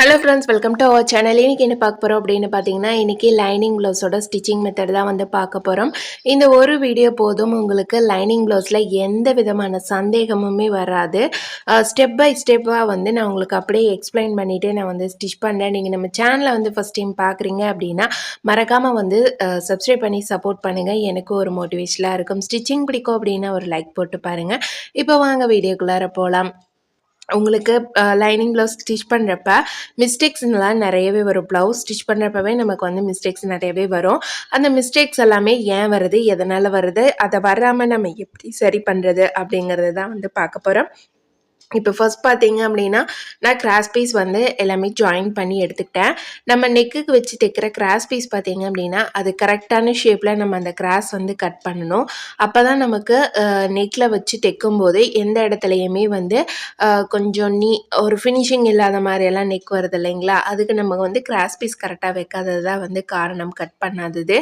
Hello friends welcome to our channel இன்றைக்கி என்ன பார்க்க போகிறோம் அப்படின்னு பார்த்தீங்கன்னா இன்றைக்கி லைனிங் ப்ளவுஸோட ஸ்டிச்சிங் மெத்தட் தான் வந்து பார்க்க போகிறோம் இந்த ஒரு வீடியோ போதும் உங்களுக்கு லைனிங் ப்ளவுஸில் எந்த விதமான சந்தேகமுமே வராது. ஸ்டெப் பை ஸ்டெப்பாக வந்து நான் உங்களுக்கு அப்படியே எக்ஸ்பிளைன் பண்ணிவிட்டு நான் வந்து ஸ்டிச் பண்ணேன் நீங்கள் நம்ம சேனலை வந்து ஃபஸ்ட் டைம் பார்க்குறீங்க அப்படின்னா மறக்காமல் வந்து சப்ஸ்கிரைப் பண்ணி சப்போர்ட் பண்ணுங்கள் எனக்கு ஒரு மோட்டிவேஷனாக இருக்கும். ஸ்டிச்சிங் பிடிக்கும் அப்படின்னா ஒரு லைக் போட்டு பாருங்கள் இப்போ வாங்க வீடியோக்குள்ளார போகலாம் உங்களுக்கு லைனிங் ப்ளவுஸ் ஸ்டிச் பண்ணுறப்ப மிஸ்டேக்ஸ்லாம் நிறையவே வரும். ப்ளவுஸ் ஸ்டிச் பண்ணுறப்பவே நமக்கு வந்து மிஸ்டேக்ஸ் நிறையவே வரும். அந்த மிஸ்டேக்ஸ் எல்லாமே ஏன் வருது? எதனால் வருது? அதை வராமல் நம்ம எப்படி சரி பண்ணுறது அப்படிங்கிறது தான் வந்து பார்க்க போகிறோம் இப்போ ஃபர்ஸ்ட் பார்த்தீங்க அப்படின்னா நான் கிராஸ் பீஸ் வந்து எல்லாமே ஜாயின் பண்ணி எடுத்துக்கிட்டேன். நம்ம நெக்குக்கு வச்சு தைக்கிற கிராஸ் பீஸ் பார்த்தீங்க அப்படின்னா அது கரெக்டான ஷேப்பில் நம்ம அந்த கிராஸ் வந்து கட் பண்ணணும். அப்போ தான் நமக்கு நெக்கில் வச்சு தைக்கும் போது எந்த இடத்துலையுமே வந்து கொஞ்சம் நீ ஒரு ஃபினிஷிங் இல்லாத மாதிரியெல்லாம் நெக் வருது இல்லைங்களா? அதுக்கு நம்ம வந்து கிராஸ் பீஸ் கரெக்டாக வைக்காதது தான் வந்து காரணம் கட் பண்ணாதது.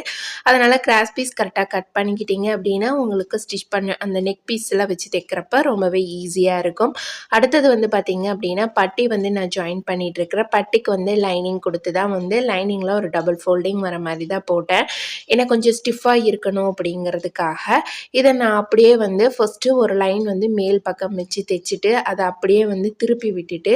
அதனால் கிராஸ் பீஸ் கரெக்டாக கட் பண்ணிக்கிட்டீங்க அப்படின்னா உங்களுக்கு ஸ்டிச் பண்ண அந்த நெக் பீஸ்லாம் வச்சு தைக்கிறப்ப ரொம்பவே ஈஸியாக இருக்கும். அடுத்தது வந்து பார்த்திங்க அப்படின்னா பட்டி வந்து நான் ஜாயின் பண்ணிகிட்டு இருக்கிறேன் பட்டிக்கு வந்து லைனிங் கொடுத்து தான் வந்து லைனிங்கில் ஒரு டபுள் ஃபோல்டிங் வர மாதிரி தான் போட்டேன். ஏன்னா கொஞ்சம் ஸ்டிஃபாக இருக்கணும் அப்படிங்கிறதுக்காக இதை நான் அப்படியே வந்து ஃபஸ்ட்டு ஒரு லைன் வந்து மேல் பக்கம் வச்சு தைச்சிட்டு அதை அப்படியே வந்து திருப்பி விட்டுட்டு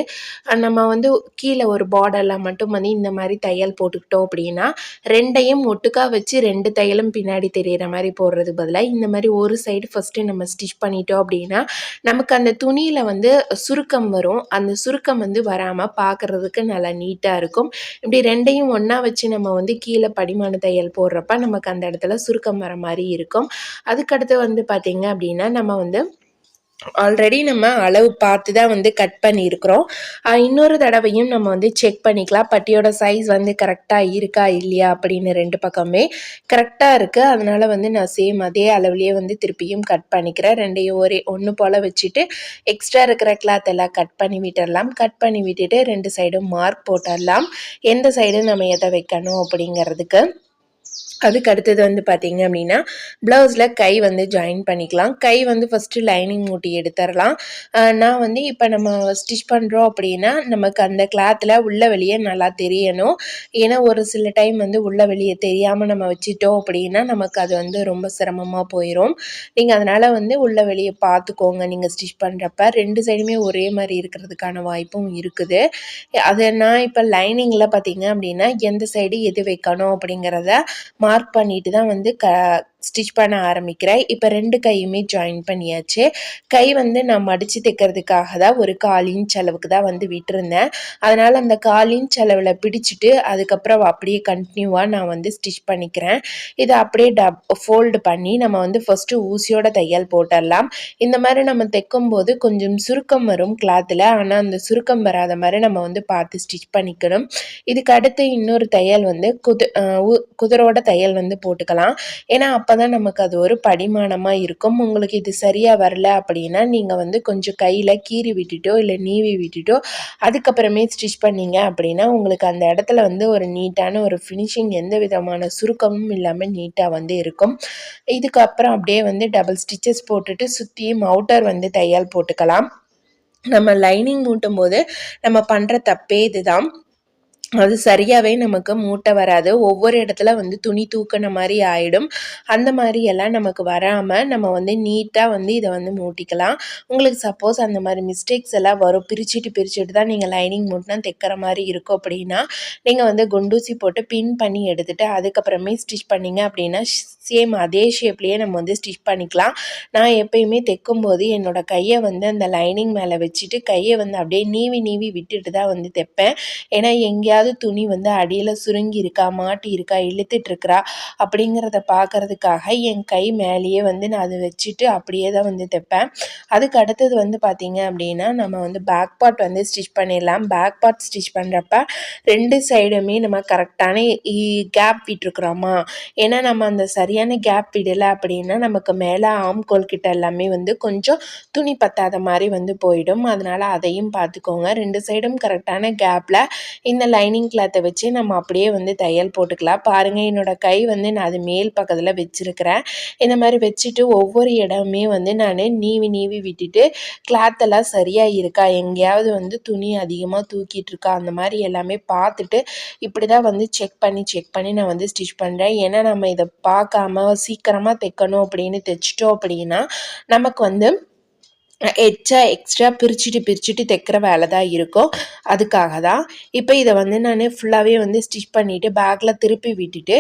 நம்ம வந்து கீழே ஒரு பார்டரில் மட்டும் வந்து இந்த மாதிரி தையல் போட்டுக்கிட்டோம் அப்படின்னா ரெண்டையும் ஒட்டுக்காக வச்சு ரெண்டு தையலும் பின்னாடி தெரிகிற மாதிரி போடுறது பதிலாக இந்த மாதிரி ஒரு சைடு ஃபஸ்ட்டு நம்ம ஸ்டிச் பண்ணிட்டோம் அப்படின்னா நமக்கு அந்த துணியில் வந்து சுருக்கம் வரும். அந்த சுருக்கம் வந்து வராமல் பார்க்குறதுக்கு நல்லா நீட்டாக இருக்கும். இப்படி ரெண்டையும் ஒன்றா வச்சு நம்ம வந்து கீழே படிமான தையல் போடுறப்ப நமக்கு அந்த இடத்துல சுருக்கம் வர மாதிரி இருக்கும். அதுக்கடுத்து வந்து பார்த்திங்க அப்படின்னா நம்ம வந்து ஆல்ரெடி நம்ம அளவு பார்த்து தான் வந்து கட் பண்ணியிருக்கிறோம். இன்னொரு தடவையும் நம்ம வந்து செக் பண்ணிக்கலாம். பட்டியோட சைஸ் வந்து கரெக்டாக இருக்கா இல்லையா அப்படின்னு ரெண்டு பக்கமே கரெக்டாக இருக்குது அதனால் வந்து நான் சேம் அதே அளவுலேயே வந்து திருப்பியும் கட் பண்ணிக்கிறேன். ரெண்டையும் ஒரே ஒன்று போல் வச்சுட்டு எக்ஸ்ட்ரா இருக்கிற கிளாத் எல்லாம் கட் பண்ணி விட்டுடலாம் கட் பண்ணி விட்டுட்டு ரெண்டு சைடும் மார்க் போட்டுடலாம் எந்த சைடு நம்ம எதை வைக்கணும் அப்படிங்கிறதுக்கு. அதுக்கு அடுத்தது வந்து பார்த்திங்க அப்படின்னா ப்ளவுஸில் கை வந்து ஜாயின் பண்ணிக்கலாம். கை வந்து ஃபஸ்ட்டு லைனிங் மூட்டி எடுத்துடலாம். நான் வந்து இப்போ நம்ம ஸ்டிச் பண்ணுறோம் அப்படின்னா நமக்கு அந்த கிளாத்தில் உள்ள வெளியே நல்லா தெரியணும். ஏன்னா ஒரு சில டைம் வந்து உள்ள வெளியே தெரியாமல் நம்ம வச்சுட்டோம் அப்படின்னா நமக்கு அது வந்து ரொம்ப சிரமமாக போயிடும் நீங்கள் அதனால் வந்து உள்ள வெளியே பார்த்துக்கோங்க நீங்கள் ஸ்டிச் பண்ணுறப்ப ரெண்டு சைடுமே ஒரே மாதிரி இருக்கிறதுக்கான வாய்ப்பும் இருக்குது. அதை நான் இப்போ லைனிங்கில் பார்த்தீங்க அப்படின்னா எந்த சைடு எது வைக்கணும் அப்படிங்கிறத மார்க் பண்ணிட்டு தான் வந்து க ஸ்டிச் பண்ண ஆரம்பிக்கிறேன். இப்போ ரெண்டு கையுமே ஜாயின் பண்ணியாச்சு. கை வந்து நான் மடித்து தைக்கிறதுக்காக தான் ஒரு கால் இன்ச் அளவுக்கு தான் வந்து விட்டுருந்தேன். அதனால் அந்த கால் இன்ச் அளவில் பிடிச்சிட்டு அதுக்கப்புறம் அப்படியே கண்டினியூவாக நான் வந்து ஸ்டிச் பண்ணிக்கிறேன். இதை அப்படியே டப் ஃபோல்டு பண்ணி நம்ம வந்து ஃபஸ்ட்டு ஊசியோட தையல் போட்டுடலாம். இந்த மாதிரி நம்ம தைக்கும்போது கொஞ்சம் சுருக்கம் வரும் கிளாத்தில் ஆனால் அந்த சுருக்கம் வராத மாதிரி நம்ம வந்து பார்த்து ஸ்டிச் பண்ணிக்கணும். இதுக்கு அடுத்து இன்னொரு தையல் வந்து குது குதிரோட தையல் வந்து போட்டுக்கலாம். ஏன்னா அப்போ அப்போ தான் நமக்கு அது ஒரு படிமானமாக இருக்கும். உங்களுக்கு இது சரியாக வரல அப்படின்னா நீங்கள் வந்து கொஞ்சம் கையில் கீறி விட்டுட்டோ இல்லை நீவி விட்டுட்டோ அதுக்கப்புறமே ஸ்டிச் பண்ணிங்க அப்படின்னா உங்களுக்கு அந்த இடத்துல வந்து ஒரு நீட்டான ஒரு ஃபினிஷிங் எந்த விதமான சுருக்கமும் இல்லாமல் நீட்டாக வந்து இருக்கும். இதுக்கப்புறம் அப்படியே வந்து டபுள் ஸ்டிச்சஸ் போட்டுட்டு சுற்றியும் அவுட்டர் வந்து தையல் போட்டுக்கலாம். நம்ம லைனிங் மூட்டும் போது நம்ம பண்ணுற தப்பே இதுதான். அது சரியாகவே நமக்கு மூட்டை வராது. ஒவ்வொரு இடத்துல வந்து துணி தூக்கின மாதிரி ஆகிடும் அந்த மாதிரி எல்லாம் நமக்கு வராமல் நம்ம வந்து நீட்டாக வந்து இதை வந்து மூட்டிக்கலாம். உங்களுக்கு சப்போஸ் அந்த மாதிரி மிஸ்டேக்ஸ் எல்லாம் வரும். பிரிச்சுட்டு பிரிச்சுட்டு தான் நீங்கள் லைனிங் மூட்டினா தைக்கிற மாதிரி இருக்கும் அப்படின்னா நீங்கள் வந்து குண்டூசி போட்டு பின் பண்ணி எடுத்துகிட்டு அதுக்கப்புறமே ஸ்டிச் பண்ணிங்க அப்படின்னா சேம் அதே ஷேப்லேயே நம்ம வந்து ஸ்டிச் பண்ணிக்கலாம். நான் எப்பயுமே தைக்கும்போது என்னோடய கையை வந்து அந்த லைனிங் மேலே வச்சுட்டு கையை வந்து அப்படியே நீவி நீவி விட்டுட்டு தான் வந்து தைப்பேன். ஏன்னா எங்கேயாவது ஏதாவது துணி வந்து அடியில் சுருங்கி இருக்கா மாட்டி இருக்கா இழுத்துட்ருக்குறா அப்படிங்கிறத பார்க்கறதுக்காக என் கை மேலேயே வந்து நான் அதை வச்சுட்டு அப்படியே தான் வந்து தைப்பேன். அதுக்கு அடுத்தது வந்து பார்த்திங்க அப்படின்னா நம்ம வந்து பேக் பார்ட் வந்து ஸ்டிச் பண்ணிடலாம். பேக் பார்ட் ஸ்டிச் பண்ணுறப்ப ரெண்டு சைடுமே நம்ம கரெக்டான கேப் விட்டுருக்குறோமா? ஏன்னா நம்ம அந்த சரியான கேப் விடலை அப்படின்னா நமக்கு மேலே ஆம்கோல் கிட்ட எல்லாமே வந்து கொஞ்சம் துணி பத்தாத மாதிரி வந்து போயிடும். அதனால் அதையும் பார்த்துக்கோங்க ரெண்டு சைடும் கரெக்டான கேப்பில் இந்த லைன் லைனிங் கிளாத்தை வச்சு நம்ம அப்படியே வந்து தையல் போட்டுக்கலாம். பாருங்கள் என்னோடய கை வந்து நான் அது மேல் பக்கத்தில் வச்சுருக்கிறேன். இந்த மாதிரி வச்சுட்டு ஒவ்வொரு இடமுமே வந்து நான் நீவி நீவி விட்டுட்டு கிளாத்தெல்லாம் சரியாக இருக்கா? எங்கேயாவது வந்து துணி அதிகமாக தூக்கிட்டு இருக்கா? அந்த மாதிரி எல்லாமே பார்த்துட்டு இப்படி தான் வந்து செக் பண்ணி செக் பண்ணி நான் வந்து ஸ்டிச் பண்ணுறேன் ஏன்னா நம்ம இதை பார்க்காம சீக்கிரமாக தைக்கணும் அப்படின்னு தைச்சிட்டோம் அப்படின்னா நமக்கு வந்து எச்சா எக்ஸ்ட்ரா பிரிச்சுட்டு பிரிச்சுட்டு தைக்கிற வேலை தான் இருக்கும். அதுக்காக தான். இப்போ இதை வந்து நான் ஃபுல்லாகவே வந்து ஸ்டிச் பண்ணிவிட்டு பேக்கில் திருப்பி விட்டுட்டு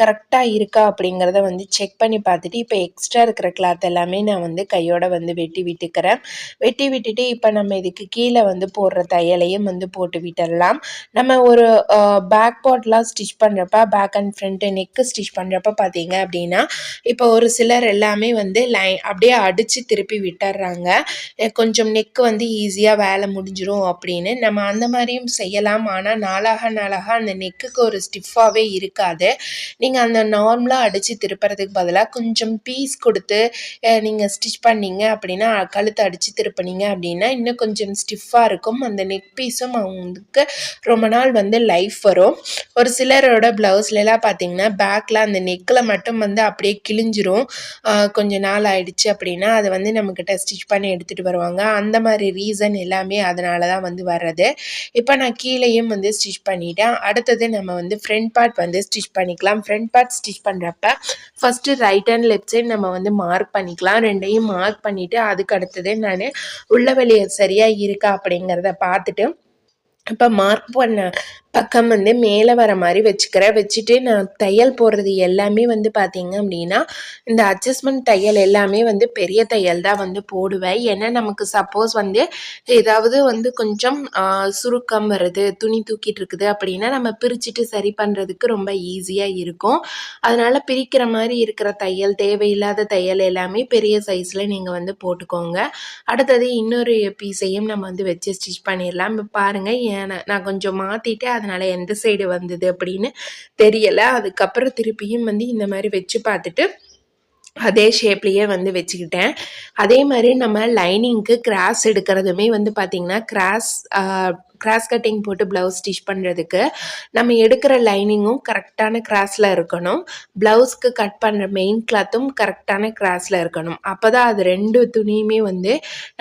கரெக்டாக இருக்கா அப்படிங்கிறத வந்து செக் பண்ணி பார்த்துட்டு இப்போ எக்ஸ்ட்ரா இருக்கிற கிளாத் எல்லாமே நான் வந்து கையோட வந்து வெட்டி விட்டுக்கிறேன். வெட்டி விட்டுட்டு இப்போ நம்ம இதுக்கு கீழே வந்து போடுற தையலையும் வந்து போட்டு விட்டுடலாம். நம்ம ஒரு பேக் பாட்லாம் ஸ்டிச் பண்ணுறப்ப back and front neck stitch பண்ணுறப்ப பார்த்தீங்க அப்படின்னா இப்போ ஒரு சிலர் எல்லாமே வந்து லைன் அப்படியே அடித்து திருப்பி விட்டுறாங்க. கொஞ்சம் நெக்கு வந்து ஈஸியாக வேலை முடிஞ்சிடும் அப்படின்னு. நம்ம அந்த மாதிரியும் செய்யலாம். ஆனால் நாளாக நாளாக அந்த நெக்குக்கு ஒரு ஸ்டிஃபாகவே இருக்காது. நீங்கள் அந்த நார்மலாக அடித்து திருப்புறதுக்கு பதிலாக கொஞ்சம் பீஸ் கொடுத்து நீங்கள் ஸ்டிச் பண்ணீங்க அப்படின்னா கழுத்தை அடித்து திருப்பினீங்க அப்படின்னா இன்னும் கொஞ்சம் ஸ்டிஃபாக இருக்கும். அந்த நெக் பீஸும் அவங்களுக்கு ரொம்ப நாள் வந்து லைஃப் வரும். ஒரு சிலரோட ப்ளவுஸ்லாம் பார்த்தீங்கன்னா பேக்கில் அந்த நெக்கில் மட்டும் வந்து அப்படியே கிழிஞ்சிரும். கொஞ்சம் நாள் ஆயிடுச்சு அப்படின்னா அதை வந்து நம்மக்கிட்ட ஸ்டிச் பண்ணி எடுத்துகிட்டு வருவாங்க. அந்த மாதிரி ரீசன் எல்லாமே அதனால தான் வந்து வர்றது. இப்போ நான் கீழேயும் வந்து ஸ்டிச் பண்ணிட்டேன். அடுத்தது நம்ம வந்து ஃப்ரண்ட் பார்ட் வந்து ஸ்டிச் பண்ணிக்கலாம். ஃப்ரண்ட் பார்ட் ஸ்டிச் பண்ணுறப்ப first right and left side நம்ம வந்து மார்க் பண்ணிக்கலாம். ரெண்டையும் மார்க் பண்ணிவிட்டு அதுக்கு அடுத்தது நான் உள்ள வெளியே சரியாக இருக்கா அப்படிங்கிறத பார்த்துட்டு இப்போ மார்க் பண்ண பக்கம் வந்து மேலே வர மாதிரி வச்சுக்கிறேன் வச்சுட்டு நான் தையல் போடுறது எல்லாமே வந்து பார்த்திங்க அப்படின்னா இந்த அட்ஜஸ்ட்மெண்ட் தையல் எல்லாமே வந்து பெரிய தையல் தான் வந்து போடுவேன். ஏன்னா நமக்கு சப்போஸ் வந்து ஏதாவது வந்து கொஞ்சம் சுருக்கம் வருது துணி தூக்கிட்டு இருக்குது அப்படின்னா நம்ம பிரிச்சுட்டு சரி பண்ணுறதுக்கு ரொம்ப ஈஸியாக இருக்கும். அதனால் பிரிக்கிற மாதிரி இருக்கிற தையல் தேவையில்லாத தையல் எல்லாமே பெரிய சைஸில் நீங்கள் வந்து போட்டுக்கோங்க. அடுத்தது இன்னொரு பீஸையும் நம்ம வந்து வச்சு ஸ்டிச் பண்ணிடலாம். இப்போ பாருங்கள் நான் கொஞ்சம் மாற்றிட்டு அதனால் எந்த சைடு வந்தது அப்படின்னு தெரியலை. அதுக்கப்புறம் திருப்பியும் வந்து இந்த மாதிரி வச்சு பார்த்துட்டு அதே ஷேப்லேயே வந்து வச்சுக்கிட்டேன். அதே மாதிரி நம்ம லைனிங்க்கு கிராஸ் எடுக்கிறதுமே வந்து பார்த்திங்கன்னா கிராஸ் கிராஸ் கட்டிங் போட்டு ப்ளவுஸ் ஸ்டிச் பண்ணுறதுக்கு நம்ம எடுக்கிற லைனிங்கும் கரெக்டான கிராஸில் இருக்கணும். ப்ளவுஸ்க்கு கட் பண்ணுற மெயின் கிளாத்தும் கரெக்டான கிராஸில் இருக்கணும். அப்போ தான் அது ரெண்டு துணியுமே வந்து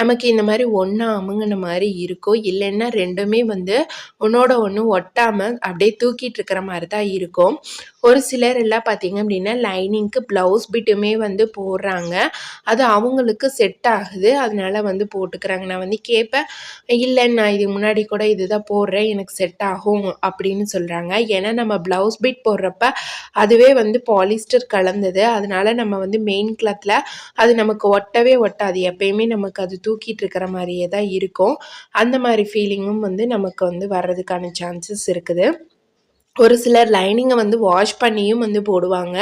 நமக்கு இந்த மாதிரி ஒன்றா அமுங்கின மாதிரி இருக்கும் இல்லைன்னா ரெண்டுமே வந்து ஒன்றோட ஒன்று ஒட்டாமல் அப்படியே தூக்கிட்டு இருக்கிற மாதிரி தான் இருக்கும். ஒரு சிலர் எல்லாம் பார்த்தீங்க அப்படின்னா லைனிங்க்கு ப்ளவுஸ் பிட்டுமே வந்து போடுறாங்க. அது அவங்களுக்கு செட் ஆகுது. அதனால வந்து போட்டுக்கிறாங்க. நான் வந்து கேட்பேன் இல்லை நான் இது முன்னாடி கூட இதுதான் போடுறேன் எனக்கு செட் ஆகும் அப்படின்னு சொல்கிறாங்க ஏன்னா நம்ம ப்ளவுஸ் பிட் போடுறப்ப அதுவே வந்து பாலிஸ்டர் கலந்தது. அதனால் நம்ம வந்து மெயின் கிளாத்தில் அது நமக்கு ஒட்டவே ஒட்டாது. எப்பயுமே நமக்கு அது தூக்கிட்டு இருக்கிற மாதிரியே தான் இருக்கும். அந்த மாதிரி ஃபீலிங்கும் வந்து நமக்கு வந்து வர்றதுக்கான சான்சஸ் இருக்குது. ஒரு சிலர் லைனிங்கை வந்து வாஷ் பண்ணியும் வந்து போடுவாங்க.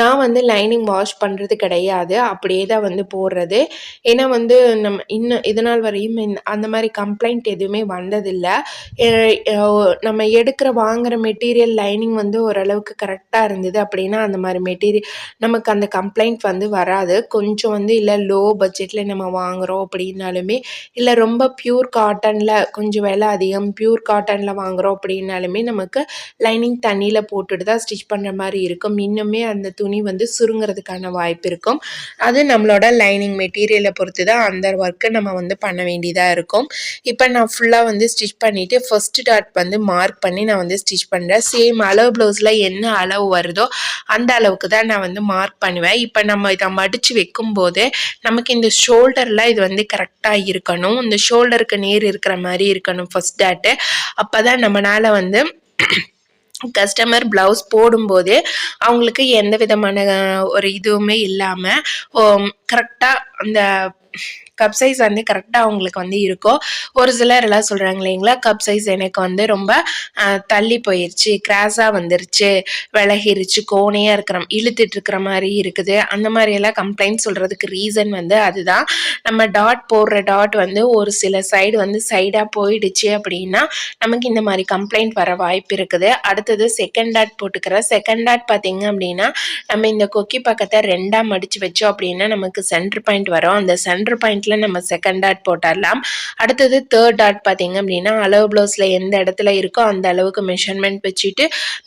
நான் வந்து லைனிங் வாஷ் பண்ணுறது கிடையாது. அப்படியே தான் வந்து போடுறது. ஏன்னா வந்து நம்ம இன்னும் இதனால் வரையும் அந்த மாதிரி கம்ப்ளைண்ட் எதுவுமே வந்ததில்லை. நம்ம எடுக்கிற வாங்குகிற மெட்டீரியல் லைனிங் வந்து ஓரளவுக்கு கரெக்டாக இருந்தது அப்படின்னா அந்த மாதிரி மெட்டீரியல் நமக்கு அந்த கம்ப்ளைண்ட் வந்து வராது. கொஞ்சம் வந்து இல்லை லோ பட்ஜெட்டில் நம்ம வாங்குகிறோம் அப்படின்னாலுமே இல்லை ரொம்ப ப்யூர் காட்டனில் கொஞ்சம் விலை அதிகம் ப்யூர் காட்டனில் வாங்குகிறோம் அப்படின்னாலுமே நமக்கு லைனிங் தண்ணியில் போட்டுட்டு தான் ஸ்டிச் பண்ணுற மாதிரி இருக்கும். இன்னுமே அந்த துணி வந்து சுருங்கிறதுக்கான வாய்ப்பு இருக்கும். அது நம்மளோட லைனிங் மெட்டீரியலை பொறுத்து தான் அந்த ஒர்க்கை நம்ம வந்து பண்ண வேண்டியதாக இருக்கும். இப்போ நான் ஃபுல்லாக வந்து ஸ்டிச் பண்ணிவிட்டு ஃபஸ்ட்டு டாட் வந்து மார்க் பண்ணி நான் வந்து ஸ்டிச் பண்ணுறேன் சேம் அளவு ப்ளவுஸில் என்ன அளவு வருதோ அந்த அளவுக்கு தான் நான் வந்து மார்க் பண்ணுவேன். இப்போ நம்ம இதை மடித்து வைக்கும்போது நமக்கு இந்த ஷோல்டரில் இது வந்து கரெக்டாக இருக்கணும். இந்த ஷோல்டருக்கு நேர் இருக்கிற மாதிரி இருக்கணும் ஃபஸ்ட் டாட்டு அப்போ தான் நம்மளால் வந்து கஸ்டமர் ப்ளவுஸ் போடும்போது அவங்களுக்கு எந்த விதமான ஒரு இதுவுமே இல்லாமல் கரெக்டாக அந்த கப் சைஸ் வந்து கரெக்டாக அவங்களுக்கு வந்து இருக்கும் ஒரு சிலர் எல்லாம் சொல்கிறாங்க இல்லைங்களா கப் சைஸ் எனக்கு வந்து ரொம்ப தள்ளி போயிடுச்சு கிராஸாக வந்துருச்சு விலகிருச்சு கோணையாக இருக்கிற இழுத்துட்டு இருக்கிற மாதிரி இருக்குது. அந்த மாதிரியெல்லாம் கம்ப்ளைண்ட் சொல்கிறதுக்கு ரீசன் வந்து அதுதான். நம்ம டாட் போடுற டாட் வந்து ஒரு சில சைடு வந்து சைடாக போயிடுச்சு அப்படின்னா நமக்கு இந்த மாதிரி கம்ப்ளைண்ட் வர வாய்ப்பு இருக்குது. அடுத்தது செகண்ட் டாட் போட்டுக்கிற செகண்ட் டாட் பார்த்திங்க அப்படின்னா நம்ம இந்த கொக்கி பக்கத்தை ரெண்டாக மடித்து வச்சோம் அப்படின்னா நமக்கு சென்டர் பாயிண்ட் வரும். அந்த சென்டர் பாயிண்ட்டில் நம்ம செகண்ட் டாட் போட்டுடலாம் அடுத்தது தேர்ட் டாட் பார்த்தீங்க அப்படின்னா அளவு ப்ளவுஸில் எந்த இடத்துல இருக்கோ அந்த அளவுக்கு மெஷர்மெண்ட் வச்சுட்டு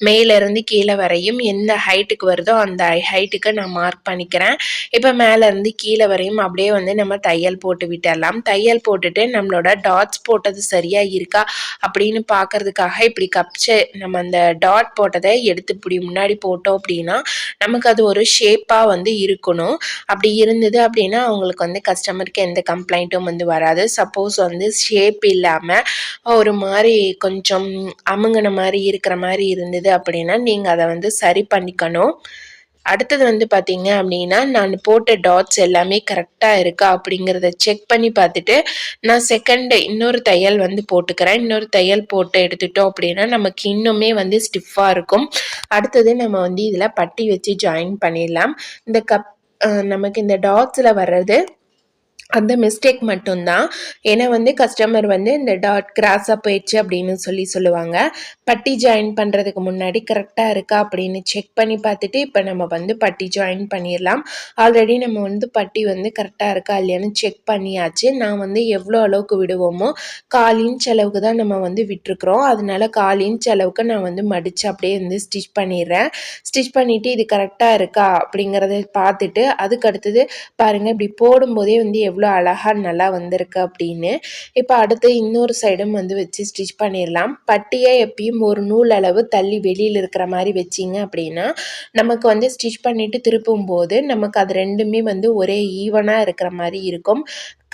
மேலேருந்து கீழே வரையும் எந்த ஹைட்டுக்கு வருதோ அந்த ஹைட்டுக்கு நான் மார்க் பண்ணிக்கிறேன். இப்போ மேலேருந்து கீழே வரையும் அப்படியே வந்து நம்ம தையல் போட்டு விட்டுடலாம் தையல் போட்டுட்டு நம்மளோட டாட்ஸ் போட்டது சரியாக இருக்கா அப்படின்னு பார்க்கறதுக்காக இப்படி கப்ச நம்ம அந்த டாட் போட்டதை எடுத்து இப்படி முன்னாடி போட்டோம் அப்படின்னா நமக்கு அது ஒரு ஷேப்பாக வந்து இருக்கணும். அப்படி இருந்தது அப்படின்னா அவங்களுக்கு வந்து கஸ்டமருக்கு எந்த கம்ப்ளைண்ட்டும் வந்து வராது. சப்போஸ் வந்து ஷேப் இல்லாமல் ஒரு மாதிரி கொஞ்சம் அமுங்கின மாதிரி இருக்கிற மாதிரி இருந்தது அப்படின்னா நீங்கள் அதை வந்து சரி பண்ணிக்கணும். அடுத்தது வந்து பார்த்தீங்க அப்படின்னா நான் போட்ட டாட்ஸ் எல்லாமே கரெக்டாக இருக்கா அப்படிங்கிறத செக் பண்ணி பார்த்துட்டு நான் செகண்டு இன்னொரு தையல் வந்து போட்டுக்கிறேன். இன்னொரு தையல் போட்டு எடுத்துட்டோம் அப்படின்னா நமக்கு இன்னுமே வந்து ஸ்டிஃபாக இருக்கும். அடுத்தது நம்ம வந்து இதில் பட்டி வச்சு ஜாயின் பண்ணிடலாம். இந்த கப் நமக்கு இந்த டாட்ஸில் வர்றது அந்த மிஸ்டேக் மட்டும்தான். ஏன்னா வந்து கஸ்டமர் வந்து இந்த டாட் கிராஸாக போயிடுச்சு அப்படின்னு சொல்லி சொல்லுவாங்க. பட்டி ஜாயின் பண்ணுறதுக்கு முன்னாடி கரெக்டாக இருக்கா அப்படின்னு செக் பண்ணி பார்த்துட்டு இப்போ நம்ம வந்து பட்டி ஜாயின் பண்ணிடலாம். ஆல்ரெடி நம்ம வந்து பட்டி வந்து கரெக்டாக இருக்கா இல்லையான்னு செக் பண்ணியாச்சு. நான் வந்து எவ்வளோ அளவுக்கு விடுவோமோ கால் இன்ச் அளவுக்கு தான் நம்ம வந்து விட்டுருக்குறோம். அதனால கால் இன்ச் அளவுக்கு நான் வந்து மடித்து அப்படியே வந்து ஸ்டிச் பண்ணிடுறேன். ஸ்டிச் பண்ணிவிட்டு இது கரெக்டாக இருக்கா அப்படிங்கிறத பார்த்துட்டு அதுக்கு அடுத்தது பாருங்கள் இப்படி போடும்போதே வந்து எவ்வளோ எவ்வளோ அழகாக நல்லா வந்திருக்கு அப்படின்னு. இப்போ அடுத்து இன்னொரு சைடும் வந்து வச்சு ஸ்டிச் பண்ணிடலாம். பட்டியை எப்பயும் ஒரு நூல் அளவு தள்ளி வெளியில் இருக்கிற மாதிரி வச்சிங்க அப்படின்னா நமக்கு வந்து ஸ்டிச் பண்ணிவிட்டு திருப்பும் போது நமக்கு அது ரெண்டுமே வந்து ஒரே ஈவனாக இருக்கிற மாதிரி இருக்கும்.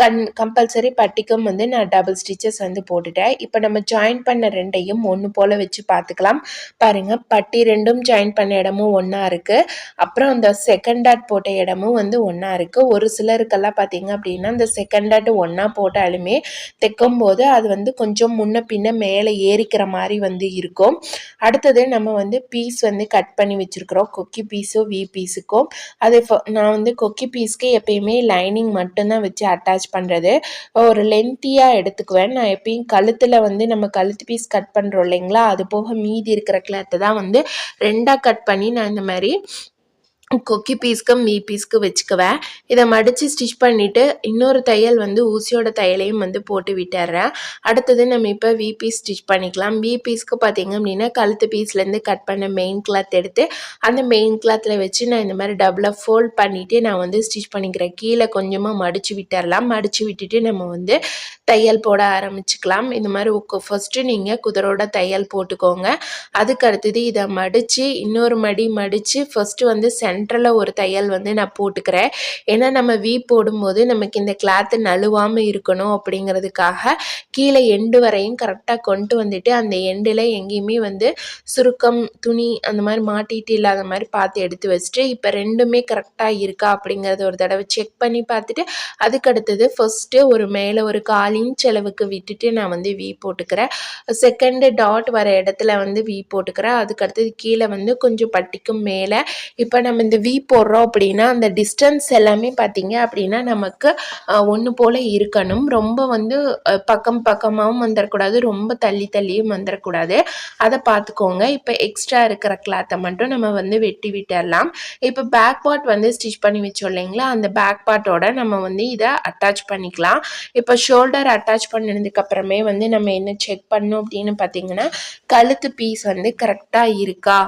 கன் கம்பல்சரி பட்டிக்கும் வந்து நான் டபுள் ஸ்டிச்சஸ் வந்து போட்டுட்டேன். இப்போ நம்ம ஜாயின் பண்ண ரெண்டையும் ஒன்று போல் வச்சு பார்த்துக்கலாம். பாருங்கள் பட்டி ரெண்டும் ஜாயின் பண்ண இடமும் ஒன்றா இருக்குது அப்புறம் அந்த செகண்ட் டாட் போட்ட இடமும் வந்து ஒன்றா இருக்குது ஒரு சிலருக்கெல்லாம் பார்த்தீங்க அப்படின்னா அந்த செகண்ட் டாட் ஒன்றா போட்டாலுமே தைக்கும் போது அது வந்து கொஞ்சம் முன்ன பின்ன மேலே ஏறிக்கிற மாதிரி வந்து இருக்கும். அடுத்தது நம்ம வந்து பீஸ் வந்து கட் பண்ணி வச்சுருக்குறோம். கொக்கி பீஸும் வி பீஸுக்கும் அது நான் வந்து கொக்கி பீஸ்க்கு எப்பயுமே லைனிங் மட்டும்தான் வச்சு அட்டாச் அட்டாச் பண்ணுறது ஒரு லென்த்தியாக எடுத்துக்குவேன். நான் எப்பயும் கழுத்தில் வந்து நம்ம கழுத்து பீஸ் கட் பண்ணுறோம் இல்லைங்களா? அது போக மீதி இருக்கிற கிளாத்தை தான் வந்து ரெண்டாக கட் பண்ணி நான் இந்த மாதிரி கொக்கி பீஸ்க்கு மீ பீஸ்க்கு வச்சுக்குவேன். இதை மடித்து ஸ்டிச் பண்ணிவிட்டு இன்னொரு தையல் வந்து ஊசியோட தையலையும் வந்து போட்டு விட்டுறேன். அடுத்தது நம்ம இப்போ வி பீஸ் ஸ்டிச் பண்ணிக்கலாம். வி பீஸ்க்கு பார்த்தீங்க அப்படின்னா கழுத்து பீஸ்லேருந்து கட் பண்ண மெயின் கிளாத் எடுத்து அந்த மெயின் கிளாத்தில் வச்சு நான் இந்த மாதிரி டபுளாக ஃபோல்ட் பண்ணிவிட்டு நான் வந்து ஸ்டிச் பண்ணிக்கிறேன் கீழே கொஞ்சமாக மடித்து விட்டுறலாம். மடித்து விட்டுட்டு நம்ம வந்து தையல் போட ஆரம்பிச்சுக்கலாம். இந்த மாதிரி ஃபஸ்ட்டு நீங்கள் குதிரோட தையல் போட்டுக்கோங்க. அதுக்கு அடுத்தது இதை மடித்து இன்னொரு மடி மடித்து ஃபஸ்ட்டு வந்து சென்ட் சென்டரில் ஒரு தையல் வந்து நான் போட்டுக்கிறேன். ஏன்னா நம்ம வீ போடும்போது நமக்கு இந்த கிளாத்து நழுவாமல் இருக்கணும் அப்படிங்கிறதுக்காக கீழே எண்டு வரையும் கரெக்டாக கொண்டு வந்துட்டு அந்த எண்டில் எங்கேயுமே வந்து சுருக்கம் துணி அந்த மாதிரி மாட்டிட்டு இல்லாத மாதிரி பார்த்து எடுத்து வச்சுட்டு இப்போ ரெண்டுமே கரெக்டாக இருக்கா அப்படிங்கிறத ஒரு தடவை செக் பண்ணி பார்த்துட்டு அதுக்கு அடுத்தது ஃபஸ்ட்டு ஒரு மேலே ஒரு காலின் செலவுக்கு விட்டுட்டு நான் வந்து வி போட்டுக்கிறேன். செகண்டு டாட் வர இடத்துல வந்து வி போட்டுக்கிறேன். அதுக்கு அடுத்தது கீழே வந்து கொஞ்சம் பட்டிக்கும் மேலே இப்போ நம்ம இந்த வி போடுறோம் அப்படின்னா அந்த டிஸ்டன்ஸ் எல்லாமே பார்த்தீங்க அப்படின்னா நமக்கு ஒன்று போல் இருக்கணும். ரொம்ப வந்து பக்கம் பக்கமாகவும் வந்துடக்கூடாது ரொம்ப தள்ளி தள்ளியும் வந்துடக்கூடாது அதை பார்த்துக்கோங்க இப்போ எக்ஸ்ட்ரா இருக்கிற கிளாத்தை மட்டும் நம்ம வந்து வெட்டி விட்டுடலாம் இப்போ பேக் பார்ட் வந்து ஸ்டிச் பண்ணி வச்சோம் இல்லைங்களா? அந்த பேக் பார்ட்டோட நம்ம வந்து இதை அட்டாச் பண்ணிக்கலாம். இப்போ ஷோல்டர் அட்டாச் பண்ணதுக்கப்புறமே வந்து நம்ம என்ன செக் பண்ணோம் அப்படின்னு பார்த்தீங்கன்னா கழுத்து பீஸ் வந்து கரெக்டாக இருக்கா?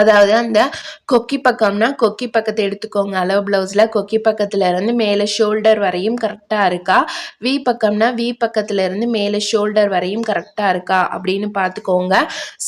அதாவது அந்த கொக்கி பக்கம்னா கொக்கி பக்கத்தை எடுத்துக்கோங்க. அளவு ப்ளவுஸில் கொக்கி பக்கத்தில் இருந்து மேலே ஷோல்டர் வரையும் கரெக்டாக இருக்கா? வி பக்கம்னா வி பக்கத்தில் இருந்து மேலே ஷோல்டர் வரையும் கரெக்டாக இருக்கா? அப்படின்னு பார்த்துக்கோங்க.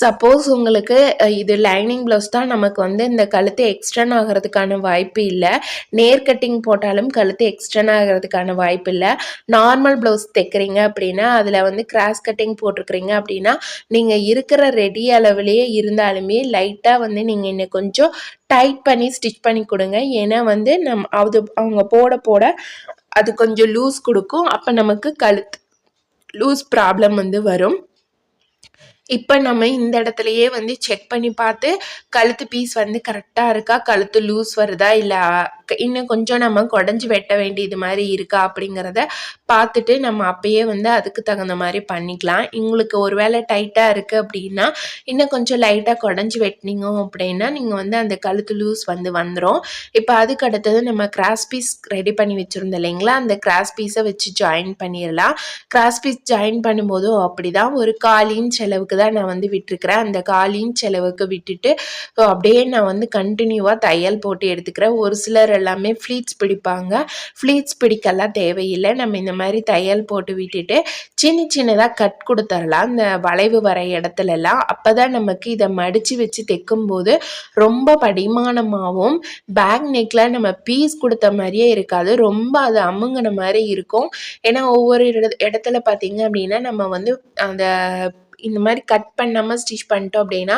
சப்போஸ் உங்களுக்கு இது லைனிங் ப்ளவுஸ் தான் நமக்கு வந்து இந்த கழுத்து எக்ஸ்டன் ஆகிறதுக்கான வாய்ப்பு இல்லை. நேர் கட்டிங் போட்டாலும் கழுத்து எக்ஸ்டன் ஆகிறதுக்கான வாய்ப்பு இல்லை. நார்மல் ப்ளவுஸ் தைக்கிறீங்க அப்படின்னா அதில் வந்து கிராஸ் கட்டிங் போட்டிருக்கிறீங்க அப்படின்னா நீங்கள் இருக்கிற ரெடி அளவுலேயே இருந்தாலுமே லைட்டாக வந்து வந்து நீங்கள் இன்னும் கொஞ்சம் டைட் பண்ணி ஸ்டிச் பண்ணி கொடுங்க. ஏன்னா வந்து நம் அது அவங்க போட போட அது கொஞ்சம் லூஸ் கொடுக்கும். அப்போ நமக்கு கழுத்து லூஸ் ப்ராப்ளம் வந்து வரும். இப்போ நம்ம இந்த இடத்துலையே வந்து செக் பண்ணி பார்த்து கழுத்து பீஸ் வந்து கரெக்டாக இருக்கா? கழுத்து லூஸ் வருதா? இல்லை இன்னும் கொஞ்சம் நம்ம குடஞ்சி வெட்ட வேண்டியது மாதிரி இருக்கா? அப்படிங்கிறத பார்த்துட்டு நம்ம அப்பயே வந்து அதுக்கு தகுந்த மாதிரி பண்ணிக்கலாம். உங்களுக்கு ஒரு வேளை டைட்டாக இருக்குது அப்படின்னா இன்னும் கொஞ்சம் லைட்டாக குடஞ்சி வெட்டினீங்க அப்படின்னா நீங்கள் வந்து அந்த கழுத்து லூஸ் வந்து வந்துடும் இப்போ அதுக்கு அடுத்தது நம்ம கிராஸ் பீஸ் ரெடி பண்ணி வச்சுருந்தோம் இல்லைங்களா? அந்த கிராஸ் பீஸை வச்சு ஜாயின் பண்ணிடலாம் கிராஸ் பீஸ் ஜாயின் பண்ணும்போதும் அப்படி தான் ஒரு காலின் செலவுக்கு தான் நான் வந்து விட்டுருக்குறேன். அந்த காலின் செலவுக்கு விட்டுட்டு அப்படியே நான் வந்து கண்டினியூவாக தையல் போட்டு எடுத்துக்கிறேன். ஒரு சிலர் எல்லாமே ஃப்ளீட்ஸ் பிடிப்பாங்க. ஃப்ளீட்ஸ் பிடிக்கலாம் தேவையில்லை. நம்ம இந்த மாதிரி தையல் போட்டு விட்டுட்டு சின்ன சின்னதாக கட் கொடுத்துடலாம். இந்த வளைவு வர இடத்துலலாம். அப்போ தான் நமக்கு இதை மடித்து வச்சு தைக்கும்போது ரொம்ப படிமானமாகவும் பேக் நெக்கில் நம்ம பீஸ் கொடுத்த மாதிரியே இருக்காது. ரொம்ப அது அமுங்கின மாதிரி இருக்கும். ஏன்னா ஒவ்வொரு இடத்துல பார்த்தீங்க அப்படின்னா நம்ம வந்து அந்த இந்த மாதிரி கட் பண்ணாமல் ஸ்டிச் பண்ணிட்டோம் அப்படின்னா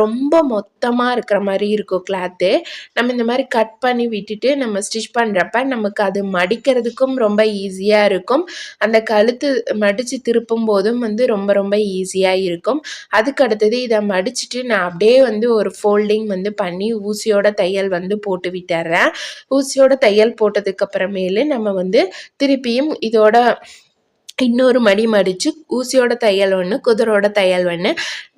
ரொம்ப மொத்தமாக இருக்கிற மாதிரி இருக்கும் கிளாத்து நம்ம இந்த மாதிரி கட் பண்ணி விட்டுட்டு நம்ம ஸ்டிச் பண்ணுறப்ப நமக்கு அது மடிக்கிறதுக்கும் ரொம்ப ஈஸியாக இருக்கும். அந்த கழுத்து மடித்து திருப்பும் போதும் வந்து ரொம்ப ரொம்ப ஈஸியாக இருக்கும். அதுக்கு அடுத்தது இதை மடிச்சுட்டு நான் அப்படியே வந்து ஒரு ஃபோல்டிங் வந்து பண்ணி ஊசியோட தையல் வந்து போட்டு விட்டுறேன். ஊசியோட தையல் போட்டதுக்கப்புறமேலு நம்ம வந்து திருப்பியும் இதோட இன்னொரு மடி மடித்து ஊசியோட தையல் ஒன்று குதிரோட தையல் ஒன்று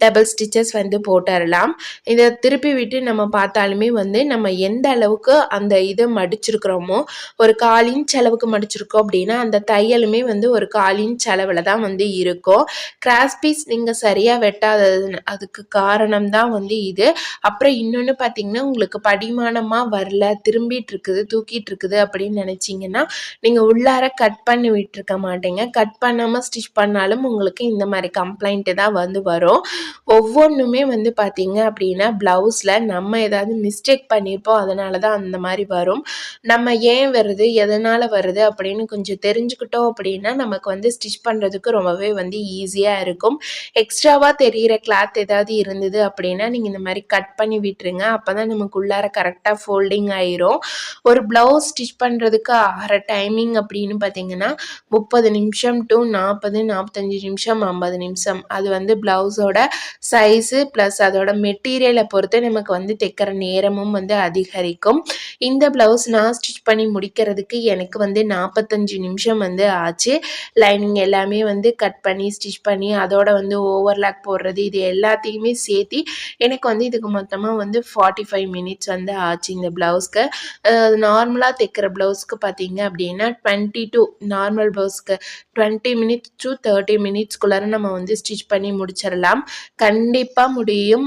டபுள் ஸ்டிச்சஸ் வந்து போட்டுடலாம் இதை திருப்பி விட்டு நம்ம பார்த்தாலுமே வந்து நம்ம எந்த அளவுக்கு அந்த இதை மடிச்சிருக்கிறோமோ ஒரு கால் இன்ச் அளவுக்கு மடிச்சிருக்கோம் அப்படின்னா அந்த தையலுமே வந்து ஒரு கால் இன்ச் அளவில் தான் வந்து இருக்கும். கிராஸ் பீஸ் நீங்கள் சரியாக வெட்டாதது அதுக்கு காரணம் தான் வந்து இது. அப்புறம் இன்னொன்று பார்த்தீங்கன்னா உங்களுக்கு படிமானமாக வரல திரும்பிட்டு இருக்குது தூக்கிட்டு இருக்குது அப்படின்னு நினச்சிங்கன்னா நீங்கள் உள்ளார கட் பண்ணி விட்டுருக்க மாட்டீங்க. கட் கட் பண்ணாமல் ஸ்டிச் பண்ணாலும் உங்களுக்கு இந்த மாதிரி கம்ப்ளைண்ட்டு தான் வந்து வரும். ஒவ்வொன்றுமே வந்து பார்த்திங்க அப்படின்னா ப்ளவுஸில் நம்ம ஏதாவது மிஸ்டேக் பண்ணியிருப்போம் அதனால தான் அந்த மாதிரி வரும். நம்ம ஏன் வருது? எதனால் வருது? அப்படின்னு கொஞ்சம் தெரிஞ்சுக்கிட்டோம் அப்படின்னா நமக்கு வந்து ஸ்டிச் பண்ணுறதுக்கு ரொம்பவே வந்து ஈஸியாக இருக்கும். எக்ஸ்ட்ராவாக தெரிகிற கிளாத் ஏதாவது இருந்தது அப்படின்னா நீங்கள் இந்த மாதிரி கட் பண்ணி விட்டுருங்க. அப்போ தான் நமக்கு உள்ளார கரெக்டாக ஃபோல்டிங் ஆயிரும். ஒரு ப்ளவுஸ் ஸ்டிச் பண்ணுறதுக்கு ஆகிற டைமிங் அப்படின்னு பார்த்தீங்கன்னா முப்பது நிமிஷம் டு நாற்பது நாற்பத்தஞ்சு நிமிஷம் ஐம்பது நிமிஷம். அது வந்து ப்ளவுஸோட சைஸு ப்ளஸ் அதோட மெட்டீரியலை பொறுத்து நமக்கு வந்து தைக்கிற நேரமும் வந்து அதிகரிக்கும். இந்த ப்ளவுஸ் நான் ஸ்டிச் பண்ணி முடிக்கிறதுக்கு எனக்கு வந்து நாற்பத்தஞ்சு நிமிஷம் வந்து ஆச்சு. லைனிங் எல்லாமே வந்து கட் பண்ணி ஸ்டிச் பண்ணி அதோட வந்து ஓவர்லாக் போடுறது இது எல்லாத்தையுமே சேர்த்தி எனக்கு வந்து இதுக்கு மொத்தமாக வந்து ஃபார்ட்டி ஃபைவ் மினிட்ஸ் வந்து ஆச்சு இந்த ப்ளவுஸ்க்கு நார்மலாக தைக்கிற ப்ளவுஸ்க்கு பார்த்தீங்க அப்படின்னா டுவெண்ட்டி டூ நார்மல் ப்ளவுஸ்க்கு டுவெண்ட்டி மினிட்ஸ் டு தேர்ட்டி மினிட்ஸ்குள்ளார நம்ம வந்து ஸ்டிச் பண்ணி முடிச்சிடலாம். கண்டிப்பாக முடியும்.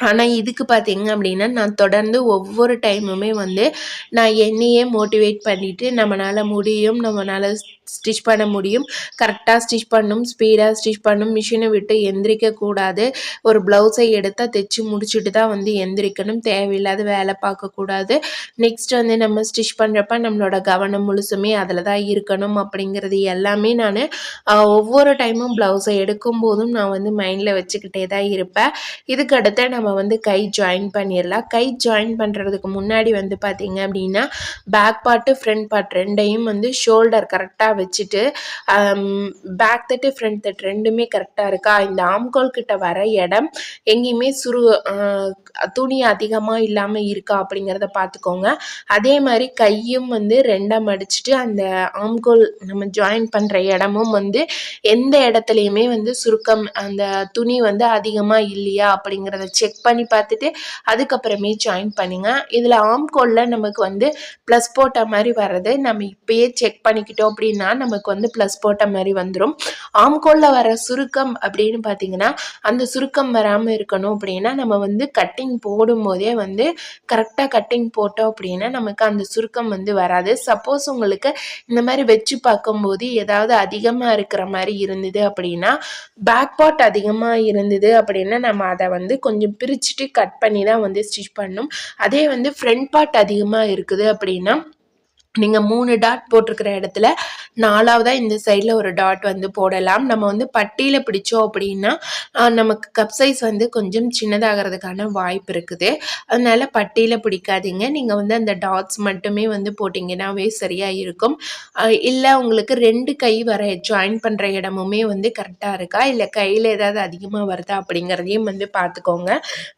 ஆனால் இதுக்கு பார்த்தீங்க அப்படின்னா நான் தொடர்ந்து ஒவ்வொரு டைமுமே வந்து நான் என்னையே மோட்டிவேட் பண்ணிவிட்டு நம்மளால் முடியும் நம்மளால் ஸ்டிச் பண்ண முடியும். கரெக்டாக ஸ்டிச் பண்ணும் ஸ்பீடாக ஸ்டிச் பண்ணும். மிஷினை விட்டு எந்திரிக்கக்கூடாது ஒரு ப்ளவுஸை எடுத்தால் தைச்சி முடிச்சுட்டு தான் வந்து எந்திரிக்கணும். தேவையில்லாத வேலை பார்க்கக்கூடாது நெக்ஸ்ட் வந்து நம்ம ஸ்டிச் பண்ணுறப்ப நம்மளோட கவனம் முழுசுமே அதில் தான் இருக்கணும் அப்படிங்கிறது எல்லாமே நான் ஒவ்வொரு டைமும் ப்ளவுஸை எடுக்கும் போதும் நான் வந்து மைண்டில் வச்சுக்கிட்டே தான் இருப்பேன். இதுக்கு அடுத்த நம்ம வந்து கை ஜாயின் பண்ணிடலாம். கை ஜாயின் பண்ணுறதுக்கு முன்னாடி வந்து பார்த்திங்க அப்படின்னா பேக் பார்ட்டு ஃப்ரண்ட் பார்ட் ரெண்டையும் வந்து ஷோல்டர் கரெக்டாக வச்சுட்டு பேக் தட்டு ஃப்ரண்ட் தட்டு ரெண்டுமே கரெக்டாக இருக்கா? இந்த ஆம்கோல் கிட்ட வர இடம் எங்கேயுமே சுரு துணி அதிகமாக இல்லாமல் இருக்கா அப்படிங்கிறத பார்த்துக்கோங்க அதே மாதிரி கையும் வந்து ரெண்டாக மடிச்சுட்டு அந்த ஆம்கோல் நம்ம ஜாயின் பண்ணுற இடமும் வந்து எந்த இடத்துலையுமே வந்து சுருக்கம் அந்த துணி வந்து அதிகமாக இல்லையா அப்படிங்கிறத செக் பண்ணி பார்த்துட்டு அதுக்கப்புறமே ஜாயின் பண்ணுங்க. இதில் ஆம்கோலில் நமக்கு வந்து ப்ளஸ் போட்ட மாதிரி வர்றது நம்ம இப்பயே செக் பண்ணிக்கிட்டோம் அப்படின்னா அப்படின்னா நமக்கு வந்து ப்ளஸ் போட்ட மாதிரி வந்துடும் ஆம்கோலில் வர சுருக்கம் அப்படின்னு பார்த்தீங்கன்னா அந்த சுருக்கம் வராமல் இருக்கணும் அப்படின்னா நம்ம வந்து கட்டிங் போடும்போதே வந்து கரெக்டாக கட்டிங் போட்டோம் அப்படின்னா நமக்கு அந்த சுருக்கம் வந்து வராது. சப்போஸ் உங்களுக்கு இந்த மாதிரி வச்சு பார்க்கும்போது ஏதாவது அதிகமாக இருக்கிற மாதிரி இருந்தது அப்படின்னா பேக் பார்ட் அதிகமாக இருந்தது அப்படின்னா நம்ம அதை வந்து கொஞ்சம் பிரிச்சுட்டு கட் பண்ணி தான் வந்து ஸ்டிச் பண்ணணும் அதே வந்து ஃப்ரண்ட் பார்ட் அதிகமாக இருக்குது அப்படின்னா நீங்கள் மூணு டாட் போட்டிருக்கிற இடத்துல நாலாவதாக இந்த சைடில் ஒரு டாட் வந்து போடலாம். நம்ம வந்து பட்டியில் பிடிச்சோம் அப்படின்னா நமக்கு கப் சைஸ் வந்து கொஞ்சம் சின்னதாகிறதுக்கான வாய்ப்பு இருக்குது. அதனால் பட்டியில் பிடிக்காதீங்க. நீங்கள் வந்து அந்த டாட்ஸ் மட்டுமே வந்து போட்டிங்கன்னாவே சரியாக இருக்கும். இல்லை உங்களுக்கு ரெண்டு கை வர ஜாயின் பண்ணுற இடமுமே வந்து கரெக்டாக இருக்கா? இல்லை கையில் ஏதாவது அதிகமாக வருதா அப்படிங்கிறதையும் வந்து பார்த்துக்கோங்க.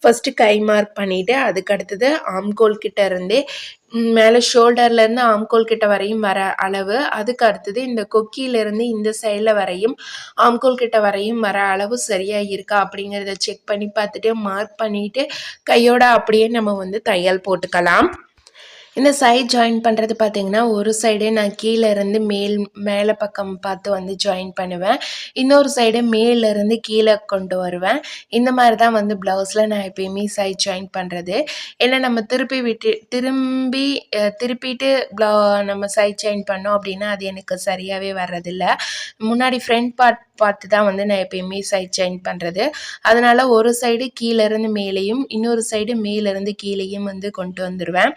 ஃபஸ்ட்டு கை மார்க் பண்ணிவிட்டு அதுக்கு அடுத்தது ஆம்கோல் கிட்ட இருந்தே மேலே ஷோல்டர்லேருந்து ஆம்கோல் கிட்ட வரையும் வர அளவு அதுக்கு அடுத்தது இந்த கொக்கியிலேருந்து இந்த சைடில் வரையும் ஆம்கோல் கிட்ட வரையும் வர அளவு சரியாக இருக்கா அப்படிங்கிறத செக் பண்ணி பார்த்துட்டு மார்க் பண்ணிவிட்டு கையோட அப்படியே நம்ம வந்து தையல் போட்டுக்கலாம். இந்த சைட் ஜாயின் பண்ணுறது பார்த்தீங்கன்னா ஒரு சைடு நான் கீழே இருந்து மேல் மேலே பக்கம் பார்த்து வந்து ஜாயின் பண்ணுவேன். இன்னொரு சைடு மேலேருந்து கீழே கொண்டு வருவேன். இந்த மாதிரி தான் வந்து ப்ளவுஸில் நான் எப்பயுமே சைட் ஜாயின் பண்ணுறது ஏன்னா நம்ம திருப்பி விட்டு திரும்பி திருப்பிட்டு ப்ளா நம்ம சைட் ஜாயின் பண்ணோம் அப்படின்னா அது எனக்கு சரியாகவே வர்றதில்ல. முன்னாடி ஃப்ரண்ட் பார்ட் பார்த்து தான் வந்து நான் எப்பயுமே சைட் ஜாயின் பண்ணுறது அதனால் ஒரு சைடு கீழேருந்து மேலேயும் இன்னொரு சைடு மேலேருந்து கீழேயும் வந்து கொண்டு வந்துடுவேன்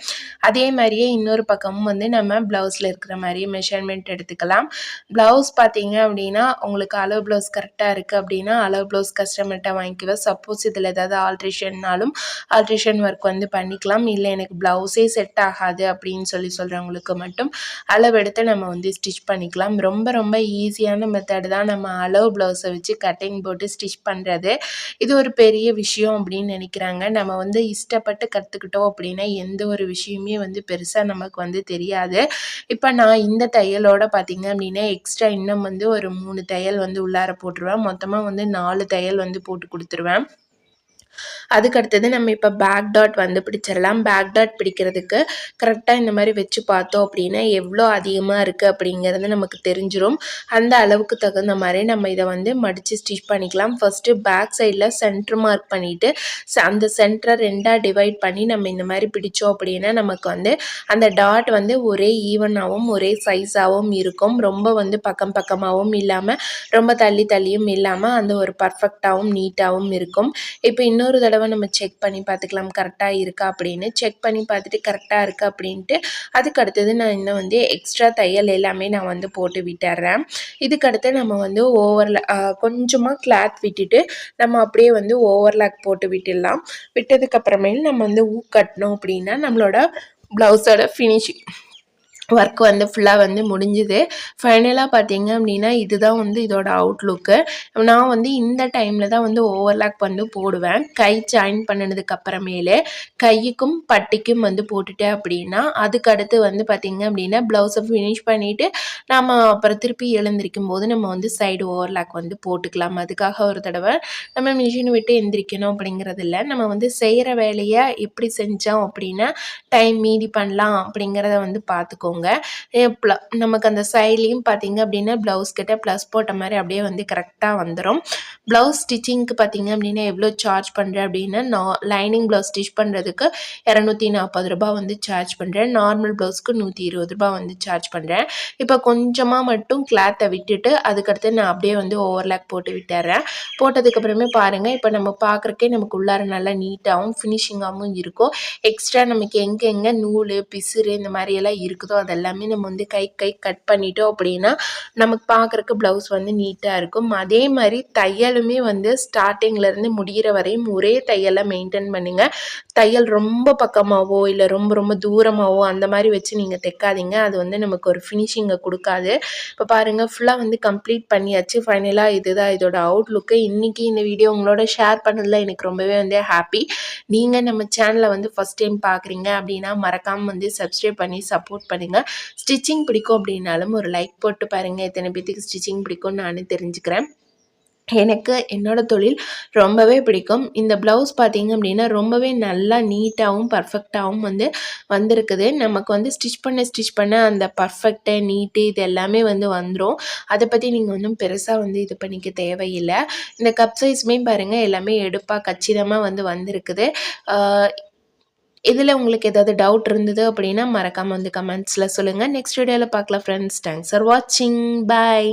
அதே மாதிரியே இன்னொரு பக்கமும் வந்து நம்ம ப்ளவுஸில் இருக்கிற மாதிரியே மெஷர்மெண்ட் எடுத்துக்கலாம். ப்ளவுஸ் பார்த்தீங்க அப்படின்னா உங்களுக்கு அளவு ப்ளவுஸ் கரெக்டாக இருக்குது அப்படின்னா அளவு ப்ளவுஸ் கஸ்டமர்கிட்ட வாங்கிக்குவேன் சப்போஸ் இதில் ஏதாவது ஆல்ட்ரேஷன்னாலும் ஆல்ட்ரேஷன் ஒர்க் வந்து பண்ணிக்கலாம். இல்லை எனக்கு ப்ளவுஸே செட் ஆகாது அப்படின்னு சொல்லி சொல்கிறவங்களுக்கு மட்டும் அளவெடுத்து நம்ம வந்து ஸ்டிச் பண்ணிக்கலாம். ரொம்ப ரொம்ப ஈஸியான மெத்தட் தான் நம்ம அளவு ப்ளவுஸை வச்சு கட்டிங் போட்டு ஸ்டிச் பண்ணுறது இது ஒரு பெரிய விஷயம் அப்படின்னு நினைக்கிறாங்க. நம்ம வந்து இஷ்டப்பட்டு கற்றுக்கிட்டோம் அப்படின்னா எந்த ஒரு விஷயமே வந்து பெருசாக நமக்கு வந்து தெரியாது. இப்போ நான் இந்த தையலோட பார்த்திங்க அப்படின்னா எக்ஸ்ட்ரா இன்னும் வந்து ஒரு மூணு தையல் வந்து உள்ளார போட்டுருவேன். மொத்தமாக வந்து நாலு தையல் வந்து போட்டு கொடுத்துருவேன். அதுக்கு அடுத்தது நம்ம இப்போ பேக் டாட் வந்து பிடிச்சிடலாம். பேக் டாட் பிடிக்கிறதுக்கு கரெக்டாக இந்த மாதிரி வச்சு பார்த்தோம் அப்படின்னா எவ்வளோ அதிகமாக இருக்குது அப்படிங்கிறது நமக்கு தெரிஞ்சிடும் அந்த அளவுக்கு தகுந்த மாதிரி நம்ம இதை வந்து மடித்து ஸ்டிச் பண்ணிக்கலாம். ஃபஸ்ட்டு பேக் சைடில் சென்ட்ரு மார்க் பண்ணிவிட்டு அந்த சென்டரை ரெண்டாக டிவைட் பண்ணி நம்ம இந்த மாதிரி பிடிச்சோம் அப்படின்னா நமக்கு வந்து அந்த டாட் வந்து ஒரே ஈவனாகவும் ஒரே சைஸாகவும் இருக்கும். ரொம்ப வந்து பக்கம் பக்கமாகவும் இல்லாமல் ரொம்ப தள்ளி தள்ளியும் இல்லாமல் அந்த ஒரு பர்ஃபெக்டாகவும் நீட்டாகவும் இருக்கும். இப்போ இன்னொரு தடவை நம்ம செக் பண்ணி பார்த்துக்கலாம் கரெக்டாக இருக்கா அப்படின்னு. செக் பண்ணி பார்த்துட்டு கரெக்டாக இருக்கா அப்படின்ட்டு அதுக்கு அடுத்தது நான் இன்னும் வந்து எக்ஸ்ட்ரா தையல் எல்லாமே நான் வந்து போட்டு விட்டுறேன். இதுக்கடுத்து நம்ம வந்து ஓவர்ல கொஞ்சமாக கிளாத் விட்டுட்டு நம்ம அப்படியே வந்து ஓவர்லாக் போட்டு விட்டுடலாம். விட்டதுக்கப்புறமேல் நம்ம வந்து ஊ கட்டினோம் அப்படின்னா நம்மளோட ப்ளவுஸோட ஃபினிஷிங் ஒர்க் வந்து ஃபுல்லாக வந்து முடிஞ்சுது. ஃபைனலாக பார்த்தீங்க அப்படின்னா இதுதான் வந்து இதோட அவுட்லுக்கு நான் வந்து இந்த டைமில் தான் வந்து ஓவர்லாக் வந்து போடுவேன். கை ஜாயின் பண்ணினதுக்கு அப்புறமேலே கைக்கும் பட்டிக்கும் வந்து போட்டுட்டேன் அப்படின்னா அதுக்கு அடுத்து வந்து பார்த்தீங்க அப்படின்னா ப்ளவுஸை ஃபினிஷ் பண்ணிவிட்டு நம்ம அப்புறம் திருப்பி எழுந்திருக்கும் போது நம்ம வந்து சைடு ஓவர்லாக் வந்து போட்டுக்கலாம். அதுக்காக ஒரு தடவை நம்ம மிஷின் விட்டு எந்திரிக்கணும் அப்படிங்கிறது இல்லை நம்ம வந்து செய்கிற வேலையை எப்படி செஞ்சோம் அப்படின்னா டைம் மீதி பண்ணலாம் அப்படிங்கிறத வந்து பார்த்துக்கோங்க ஏ, நமக்கு அந்த சைட்லேயும் பார்த்தீங்க அப்படின்னா ப்ளவுஸ் கிட்ட ப்ளஸ் போட்ட மாதிரி அப்படியே வந்து கரெக்டாக வந்துடும் ப்ளவுஸ் ஸ்டிச்சிங்க்கு பார்த்தீங்க அப்படின்னா எவ்வளோ சார்ஜ் பண்ணுறேன் அப்படின்னா நான் லைனிங் ப்ளவுஸ் ஸ்டிச் பண்ணுறதுக்கு இரநூத்தி நாற்பது ரூபாய் வந்து சார்ஜ் பண்ணுறேன் நார்மல் ப்ளவுஸ்க்கு நூற்றி இருபது ரூபாய் வந்து சார்ஜ் பண்ணுறேன் இப்போ கொஞ்சமாக மட்டும் கிளாத்தை விட்டுட்டு அதுக்கடுத்து நான் அப்படியே வந்து ஓவர்லாக் போட்டு விட்டுறேன். போட்டதுக்கப்புறமே பாருங்கள் இப்போ நம்ம பார்க்குறக்கே நமக்கு உள்ளார நல்லா நீட்டாகவும் ஃபினிஷிங்காகவும் இருக்கும். எக்ஸ்ட்ரா நமக்கு எங்கெங்கே நூல் பிசுறு இந்த மாதிரி எல்லாம் இருக்குதோ அதெல்லாமே நம்ம வந்து கை கை கட் பண்ணிட்டோம் அப்படின்னா நமக்கு பார்க்குறக்கு ப்ளவுஸ் வந்து நீட்டாக இருக்கும். அதே மாதிரி தையலுமே வந்து ஸ்டார்டிங்லேருந்து முடிகிற வரையும் ஒரே தையலை மெயின்டைன் பண்ணுங்கள் தையல் ரொம்ப பக்கமாகவோ இல்லை ரொம்ப ரொம்ப தூரமாகவோ அந்த மாதிரி வச்சு நீங்கள் தைக்காதீங்க. அது வந்து நமக்கு ஒரு ஃபினிஷிங்கை கொடுக்காது. இப்போ பாருங்கள் ஃபுல்லாக வந்து கம்ப்ளீட் பண்ணியாச்சு. ஃபைனலாக இதுதான் இதோட அவுட்லுக்கு இன்றைக்கி இந்த வீடியோ உங்களோட ஷேர் பண்ணதில் எனக்கு ரொம்பவே வந்து ஹாப்பி நீங்கள் நம்ம சேனலை வந்து ஃபஸ்ட் டைம் பார்க்குறீங்க அப்படின்னா மறக்காமல் வந்து சப்ஸ்கிரைப் பண்ணி சப்போர்ட் பண்ணுங்கள் ஸ்டிச்சிங் பிடிக்கும் அப்படின்னாலும் ஒரு லைக் போட்டு பாருங்கள் எத்தனை பேத்துக்கு ஸ்டிச்சிங் பிடிக்கும்னு நானும் தெரிஞ்சுக்கிறேன். எனக்கு என்னோடய தொழில் ரொம்பவே பிடிக்கும். இந்த ப்ளவுஸ் பார்த்திங்க அப்படின்னா ரொம்பவே நல்லா நீட்டாகவும் பர்ஃபெக்டாகவும் வந்து வந்திருக்குது. நமக்கு வந்து ஸ்டிச் பண்ண ஸ்டிச் பண்ண அந்த பர்ஃபெக்ட்டு நீட்டு இது எல்லாமே வந்து வந்துடும் அதை பற்றி நீங்கள் ஒன்றும் பெருசாக வந்து இது பண்ணிக்க தேவையில்லை. இந்த கப் சைஸுமே பாருங்கள் எல்லாமே எடுப்பாக கச்சிதமாக வந்து வந்திருக்குது. இதில் உங்களுக்கு ஏதாவது டவுட் இருந்தது அப்படின்னா மறக்காமல் வந்து கமெண்ட்ஸில் சொல்லுங்கள் நெக்ஸ்ட் வீடியோவில் பார்க்கலாம் ஃப்ரெண்ட்ஸ் தேங்க்ஸ் ஃபார் வாட்சிங் பாய்